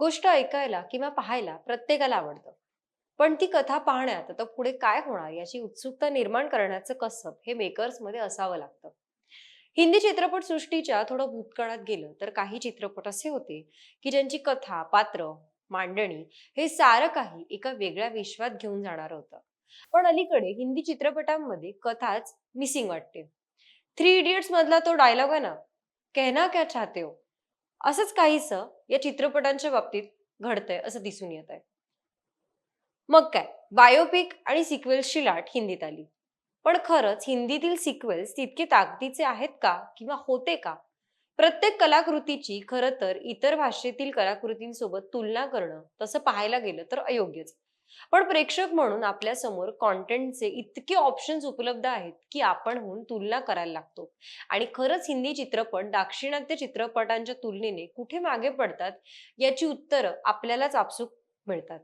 गोष्ट ऐकायला किंवा पाहायला प्रत्येकाला आवडतं. पण ती कथा पाहण्यात आता पुढे काय होणार याची उत्सुकता निर्माण करण्याचं कसब हे मेकर्समध्ये असावं लागतं. हिंदी चित्रपट सृष्टीच्या थोडं भूतकाळात गेलं तर काही चित्रपट असे होते की ज्यांची कथा पात्र मांडणी हे सारं काही एका वेगळ्या विश्वात घेऊन जाणार होतं. पण अलीकडे हिंदी चित्रपटांमध्ये कथाच मिसिंग वाटते. थ्री इडियट्स मधला तो डायलॉग आहे ना कहना क्या चाहते हो? असंच काहीसं या चित्रपटांच्या बाबतीत घडतंय असं दिसून येत आहे मग काय? बायोपिक आणि सिक्वेल्सची लाट हिंदीत आली. पण खरंच हिंदीतील सिक्वेल्स तितके ताकदीचे आहेत का किंवा होते का? प्रत्येक कलाकृतीची खरं तर इतर भाषेतील कलाकृतींसोबत तुलना करणं तसं पाहायला गेलं तर अयोग्यच. पण प्रेक्षक म्हणून आपल्यासमोर कॉन्टेंटचे इतके ऑप्शन्स उपलब्ध आहेत की आपण होऊन तुलना करायला लागतो. आणि खरंच हिंदी चित्रपट दाक्षिणात्य चित्रपटांच्या तुलनेने कुठे मागे पडतात याची उत्तरं आपल्यालाच आपसूक मिळतात.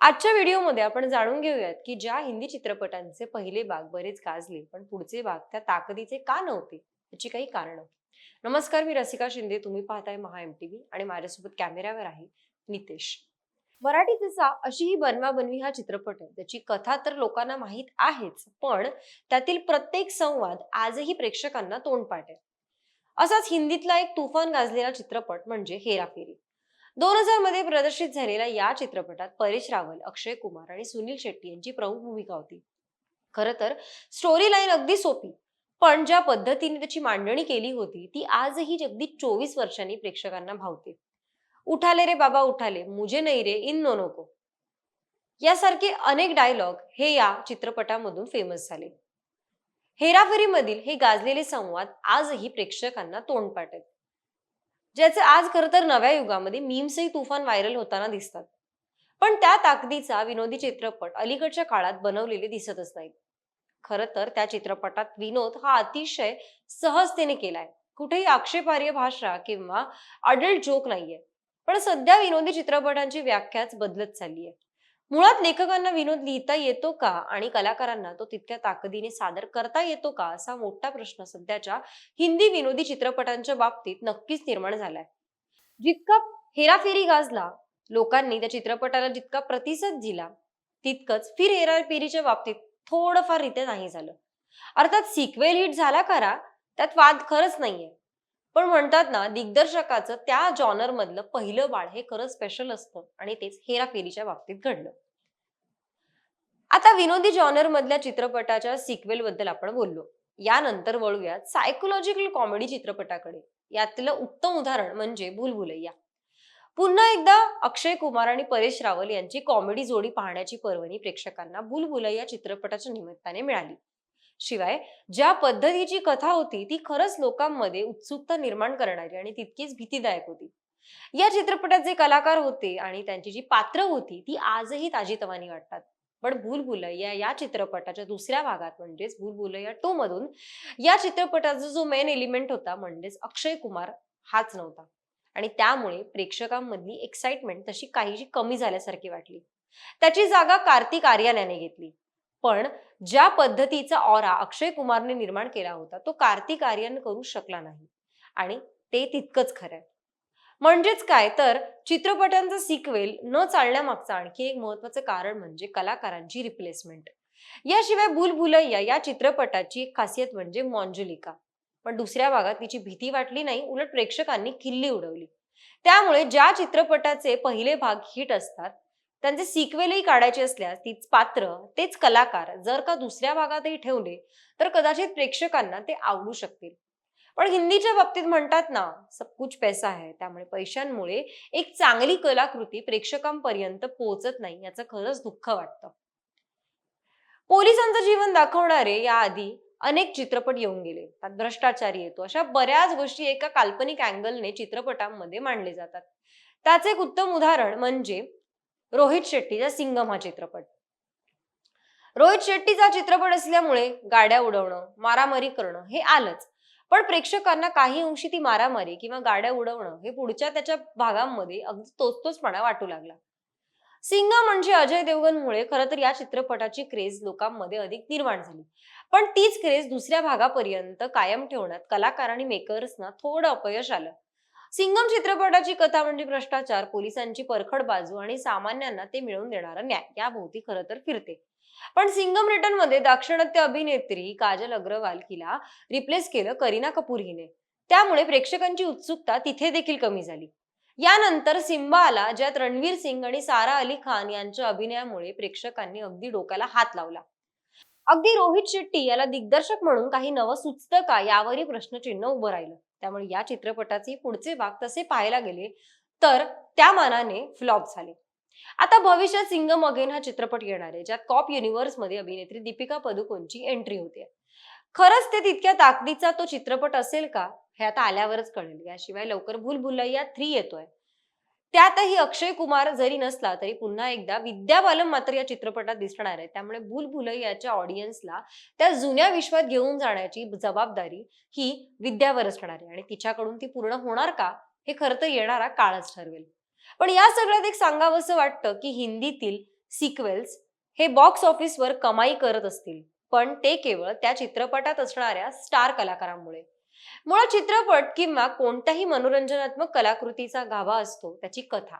आजच्या व्हिडिओमध्ये आपण जाणून घेऊयात की ज्या हिंदी चित्रपटांचे पहिले भाग बरेच गाजले पण पुढचे भाग त्या ताकदीचे का नव्हते याची काही कारणं. नमस्कार मी रसिका शिंदे. तुम्ही पाहताय महा एम टीव्ही आणि माझ्यासोबत कॅमेऱ्यावर आहे नितेश. मराठी जसा अशी ही बनवा बनवी हा चित्रपट आहे. त्याची कथा तर लोकांना माहीत आहेच पण त्यातील प्रत्येक संवाद आजही प्रेक्षकांना तोंडपाठ आहे असाच हिंदीतला एक तुफान गाजलेला चित्रपट म्हणजे हेराफेरी. दोन हजारमध्ये प्रदर्शित झालेल्या या चित्रपटात परेश रावल अक्षय कुमार आणि सुनील शेट्टी यांची प्रमुख भूमिका होती. खर तर स्टोरी लाईन अगदी सोपी पण ज्या पद्धतीने त्याची मांडणी केली होती ती आजही अगदी चोवीस वर्षांनी प्रेक्षकांना भावते. उठाले रे बाबा उठाले. मुझे नाही रे इन नो नको यासारखे अनेक डायलॉग हे या चित्रपटामधून फेमस झाले. हेराफेरीमधील हे गाजलेले संवाद आजही प्रेक्षकांना तोंड पाठत. ज्याचे आज खरं तर नव्या युगामध्ये मीम्सही तुफान व्हायरल होताना दिसतात. पण त्या ताकदीचा विनोदी चित्रपट अलीकडच्या काळात बनवलेले दिसतच नाहीत. खरं तर त्या चित्रपटात विनोद हा अतिशय सहजतेने केलाय. कुठेही आक्षेपार्ह भाषा किंवा अडल्ट जोक नाहीये. पण सध्या विनोदी चित्रपटांची व्याख्याच बदलत चालली आहे. मुळात लेखकांना विनोद लिहिता येतो का आणि कलाकारांना तो तितक्या ताकदीने सादर करता येतो का असा मोठा प्रश्न सध्याच्या हिंदी विनोदी चित्रपटांच्या बाबतीत नक्कीच निर्माण झालाय. जितका हेराफेरी गाजला लोकांनी त्या चित्रपटाला जितका प्रतिसाद दिला तितकंच फिर हेराफेरीच्या बाबतीत थोडंफार रित्या नाही झालं. अर्थात सिक्वेल हिट झाला करा त्यात वाद खरंच नाहीये. पण म्हणतात ना दिग्दर्शकाचं त्या जॉनर मधलं पहिलं बाळ हे खरं स्पेशल असतं आणि तेच हेराफेरीच्या बाबतीत घडलं. आता विनोदी जॉनर मधल्या चित्रपटाच्या सिक्वेल बद्दल आपण बोललो. यानंतर वळूयात सायकोलॉजिकल कॉमेडी चित्रपटाकडे. यातलं उत्तम उदाहरण म्हणजे भूलभुलैया. पुन्हा एकदा अक्षय कुमार आणि परेश रावल यांची कॉमेडी जोडी पाहण्याची पर्वणी प्रेक्षकांना भूलभुलैया चित्रपटाच्या निमित्ताने मिळाली. शिवाय ज्या पद्धतीची कथा होती ती खरंच लोकांमध्ये उत्सुकता निर्माण करणारी आणि तितकीच भीतीदायक होती. या चित्रपटात जे कलाकार होते आणि त्यांची जी पात्र होती ती आजही ताजीतवानी वाटतात पण भूलभुलैया या चित्रपटाच्या दुसऱ्या भागात म्हणजेच भूलभुलैया टू मधून या चित्रपटाचा जो मेन एलिमेंट होता म्हणजेच अक्षय कुमार हाच नव्हता. आणि त्यामुळे प्रेक्षकांमधली एक्साइटमेंट तशी काहीशी कमी झाल्यासारखी वाटली. त्याची जागा कार्तिक आर्यान याने घेतली. पण ज्या पद्धतीचा ऑरा अक्षय कुमारने निर्माण केला होता तो कार्तिक आर्यन करू शकला नाही. आणि ते तितकंच खरंय म्हणजेच काय? तर चित्रपटांचा सिक्वेल न चालण्यामागचं आणखी एक महत्वाचं कारण म्हणजे कलाकारांची रिप्लेसमेंट याशिवाय भूलभुलैया या चित्रपटाची एक खासियत म्हणजे मॉन्जुलिका पण दुसऱ्या भागात तिची भीती वाटली नाही उलट प्रेक्षकांनी खिल्ली उडवली. त्यामुळे ज्या चित्रपटाचे पहिले भाग हिट असतात त्यांचे सिक्वेलही काढायचे असल्यास तीच पात्र तेच कलाकार जर का दुसऱ्या भागातही ठेवले तर कदाचित प्रेक्षकांना ते आवडू शकतील. पण हिंदीच्या बाबतीत म्हणतात ना सब कुछ पैसा आहे त्यामुळे पैशांमुळे एक चांगली कलाकृती प्रेक्षकांपर्यंत पोहोचत नाही याचं खरंच दुःख वाटतं. पोलिसांचं जीवन दाखवणारे याआधी अनेक चित्रपट येऊन गेले. त्यात भ्रष्टाचारी येतो अशा बऱ्याच गोष्टी एका काल्पनिक अँगलने चित्रपटांमध्ये मांडले जातात. त्याचे एक उत्तम उदाहरण म्हणजे रोहित शेट्टीचा सिंगम हा चित्रपट. रोहित शेट्टीचा चित्रपट असल्यामुळे गाड्या उडवणं मारामारी करणं हे आलंच. पण प्रेक्षकांना काही अंशी ती मारामारी किंवा गाड्या उडवणं हे पुढच्या त्याच्या भागांमध्ये अगदी तोचतोचपणा वाटू लागला. सिंगम म्हणजे अजय देवगनमुळे खरं तर या चित्रपटाची क्रेज लोकांमध्ये अधिक निर्माण झाली. पण तीच क्रेज दुसऱ्या भागापर्यंत कायम ठेवण्यात कलाकार आणि मेकर्सना थोडं अपयश आलं. सिंगम चित्रपटाची कथा म्हणजे भ्रष्टाचार पोलिसांची परखड बाजू आणि सामान्यांना ते मिळवून देणारा न्याय. याभोवती खरं तर फिरते. पण सिंगम रिटर्नमध्ये दाक्षिणात्य अभिनेत्री काजल अग्रवाल हिला रिप्लेस केलं करीना कपूर हिने. त्यामुळे प्रेक्षकांची उत्सुकता तिथे देखील कमी झाली. यानंतर सिम्बा आला ज्यात रणवीर सिंग आणि सारा अली खान यांच्या अभिनयामुळे प्रेक्षकांनी अगदी डोक्याला हात लावला. अगदी रोहित शेट्टी याला दिग्दर्शक म्हणून काही नवं सुचतं का यावरही प्रश्नचिन्ह उभं राहिलं. त्यामुळे या चित्रपटाचे पुढचे भाग तसे पाहायला गेले तर त्या मानाने फ्लॉप झाले. आता भविष्यात सिंगम अगेन हा चित्रपट येणार आहे ज्यात कॉप युनिव्हर्समध्ये अभिनेत्री दीपिका पदुकोणची एंट्री होते. खरंच ते तितक्या ताकदीचा तो चित्रपट असेल का हे आता आल्यावरच कळेल. याशिवाय लवकर भूल भुलैया थ्री येतोय. त्यातही अक्षय कुमार जरी नसला तरी पुन्हा एकदा विद्या बालम मात्र या चित्रपटात दिसणार आहे त्यामुळे भूल भुलैयाच्या ऑडियन्सला त्या जुन्या विश्वात घेऊन जाण्याची जबाबदारी ही विद्यावर असणार आहे. आणि तिच्याकडून ती पूर्ण होणार का हे खरं तर येणारा काळच ठरवेल. पण या सगळ्यात एक सांगावंसं वाटतं की हिंदीतील सिक्वेल्स हे बॉक्स ऑफिसवर कमाई करत असतील. पण ते केवळ त्या चित्रपटात असणाऱ्या स्टार कलाकारांमुळे. मुळात चित्रपट किंवा कोणत्याही मनोरंजनात्मक कलाकृतीचा गाभा असतो त्याची कथा.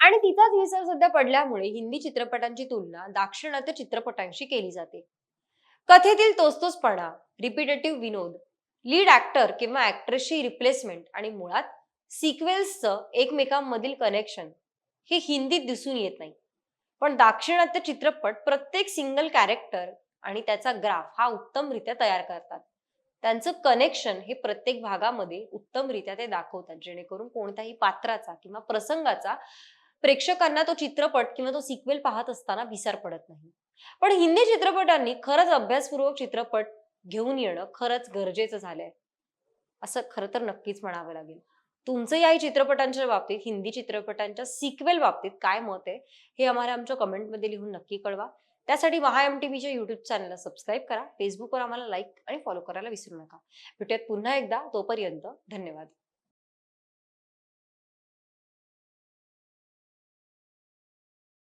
आणि तिचाच विसर सध्या पडल्यामुळे हिंदी चित्रपटांची तुलना दाक्षिणात्य चित्रपटांशी केली जाते. कथेतील तोचतोचपणा रिपिटेटिव्ह विनोद लीड ऍक्टर किंवा ऍक्ट्रेसची रिप्लेसमेंट आणि मुळात सिक्वेल्सचं एकमेकांमधील कनेक्शन हे हिंदीत दिसून येत नाही. पण दाक्षिणात्य चित्रपट प्रत्येक सिंगल कॅरेक्टर आणि त्याचा ग्राफ हा उत्तमरित्या तयार करतात. त्यांचं कनेक्शन हे प्रत्येक भागामध्ये उत्तमरित्या ते दाखवतात जेणेकरून कोणत्याही पात्राचा किंवा प्रसंगाचा प्रेक्षकांना तो चित्रपट किंवा तो सिक्वेल पाहत असताना विसर पडत नाही. पण हिंदी चित्रपटांनी खरंच अभ्यासपूर्वक चित्रपट घेऊन येणं खरंच गरजेचं झालंय. असं खरं तर नक्कीच म्हणावं लागेल. तुमचं याही चित्रपटांच्या बाबतीत हिंदी चित्रपटांच्या सिक्वेल बाबतीत काय मत आहे हे आम्हाला आमच्या कमेंटमध्ये लिहून नक्की कळवा. त्यासाठी महा एम टी व्हीच्या युट्यूब चॅनलला सबस्क्राईब करा. फेसबुकवर आम्हाला लाईक आणि फॉलो करायला विसरू नका. भेटूयात पुन्हा एकदा. तोपर्यंत धन्यवाद.